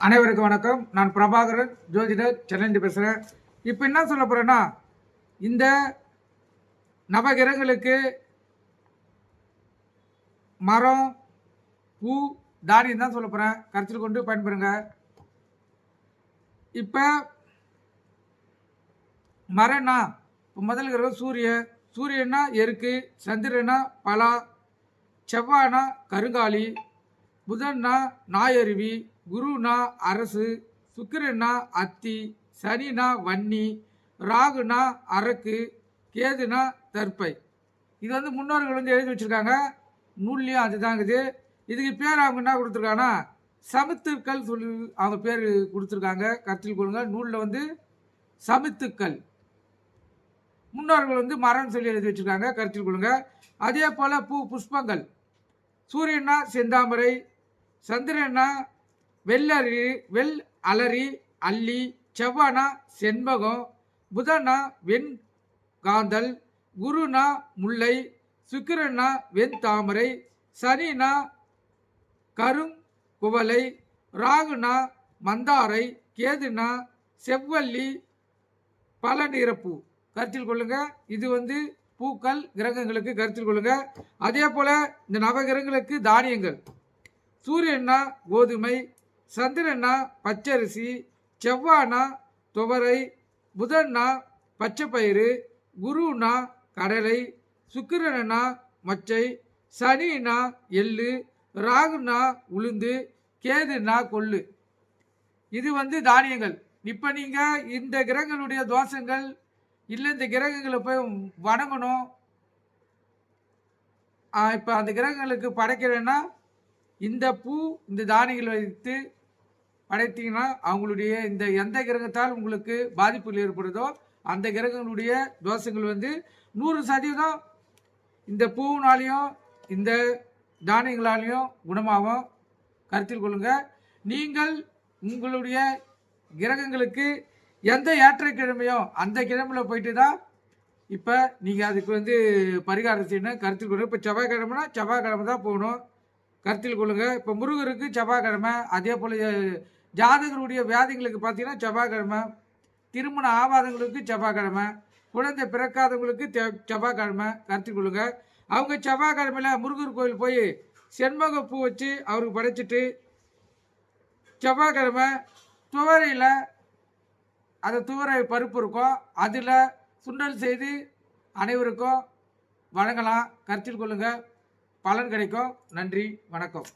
அனைவருக்கும் வணக்கம். நான் பிரபாகரன் ஜோதிடர் சென்னைந்து பேசுகிறேன் இப்போ என்ன சொல்ல போகிறேன்னா இந்த நவகிரகங்களுக்கு மரம் பூ தானியம் தான் சொல்ல போகிறேன் கருத்தில் கொண்டு பயன்பெறுங்க. இப்போ மரம்னா இப்போ முதல் கிரகம் சூரியன் சூரியன்னா எருக்கு சந்திரனா பலா செவ்வானா கருங்காலி புதன்னா நாயருவி குருனா அரசு சுக்கிரனா அத்தி சனினா வன்னி ராகுனா அரக்கு கேதுனா தற்பை. இது வந்து முன்னோர்கள் வந்து எழுதி வச்சிருக்காங்க. நூல்லையும் அதுதான் இது. இதுக்கு பேர் அவங்க என்ன கொடுத்துருக்காங்கன்னா சமுத்துக்கள் சொல்லி அவங்க பேர் கொடுத்துருக்காங்க. கருத்தில் கொள்ளுங்க. நூலில் வந்து சமுத்துக்கள். முன்னோர்கள் வந்து மரம் சொல்லி எழுதி வச்சுருக்காங்க. கருத்தில் கொள்ளுங்க. அதே போல் பூ புஷ்பங்கள். சூரியனா செந்தாமரை சந்திரனா வெள்ளரி வெள் அலரி அள்ளி செவ்வானா செண்பகம் புதனா வெண் காந்தல் குருனா முல்லை சுக்கிரனா வெண்தாமரை சனினா கரும் குவளை ராகுனா மந்தாரை கேதுனா செவ்வல்லி பல நிறப்பூ கருத்தில் கொள்ளுங்க. இது வந்து பூக்கள் கிரகங்களுக்கு கருத்தில் கொள்ளுங்க. அதே போல இந்த நவகிரகங்களுக்கு தானியங்கள். சூரியன்னா கோதுமை சந்திரன்னா பச்சரிசி செவ்வானா துவரை புதன்னா பச்சைப்பயிறு குருனா கடலை சுக்கிரனா மொச்சை சனினா எள்ளு ராகுனா உளுந்து கேதுனா கொள்ளு. இது வந்து தானியங்கள். இப்போ நீங்கள் இந்த கிரகங்களுடைய தோஷங்கள் இல்லை இந்த கிரகங்களை போய் வணங்கணும். இப்போ அந்த கிரகங்களுக்கு படைக்கிறேன்னா இந்த பூ இந்த தானியங்கள் வைத்து படைத்தீங்கன்னா அவங்களுடைய இந்த எந்த கிரகத்தால் உங்களுக்கு பாதிப்புகள் ஏற்படுதோ அந்த கிரகங்களுடைய தோஷங்கள் வந்து நூறு சதவீதம் இந்த பூவினாலையும் இந்த தானியங்களாலையும் குணமாகும். கருத்தில் கொள்ளுங்கள் நீங்கள் உங்களுடைய கிரகங்களுக்கு எந்த ஏற்றக்கிழமையோ அந்த கிழமையில் போயிட்டு தான் இப்போ நீங்கள் அதுக்கு வந்து பரிகாரம் செய்யணும். கருத்தில் கொள்ளுங்க. இப்போ செவ்வாய்க்கிழமைனா செவ்வாய்க்கிழமை தான் போகணும். கருத்தில் கொள்ளுங்கள் இப்போ முருகருக்கு செவ்வாய்க்கிழமை அதே போல் ஜாதகருடைய வியாதிகளுக்கு பார்த்தீங்கன்னா செவ்வாய்க்கிழமை திருமணம் ஆவாதங்களுக்கு செவ்வாய்க்கிழமை குழந்தை பிறக்காதவங்களுக்கு தெ- செவ்வாய்க்கிழமை கருத்தில் கொள்ளுங்கள் அவங்க செவ்வாய்க்கிழமையில் முருகர் கோயில் போய் செண்பக பூ வச்சு அவருக்கு படைச்சிட்டு செவ்வாய்க்கிழமை துவரையில் அந்த துவரை பருப்பு இருக்கும். அதில் சுண்டல் செய்து அனைவருக்கும் வழங்கலாம். கருத்தில் கொள்ளுங்கள் பலன் கிடைக்கும். நன்றி. வணக்கம்.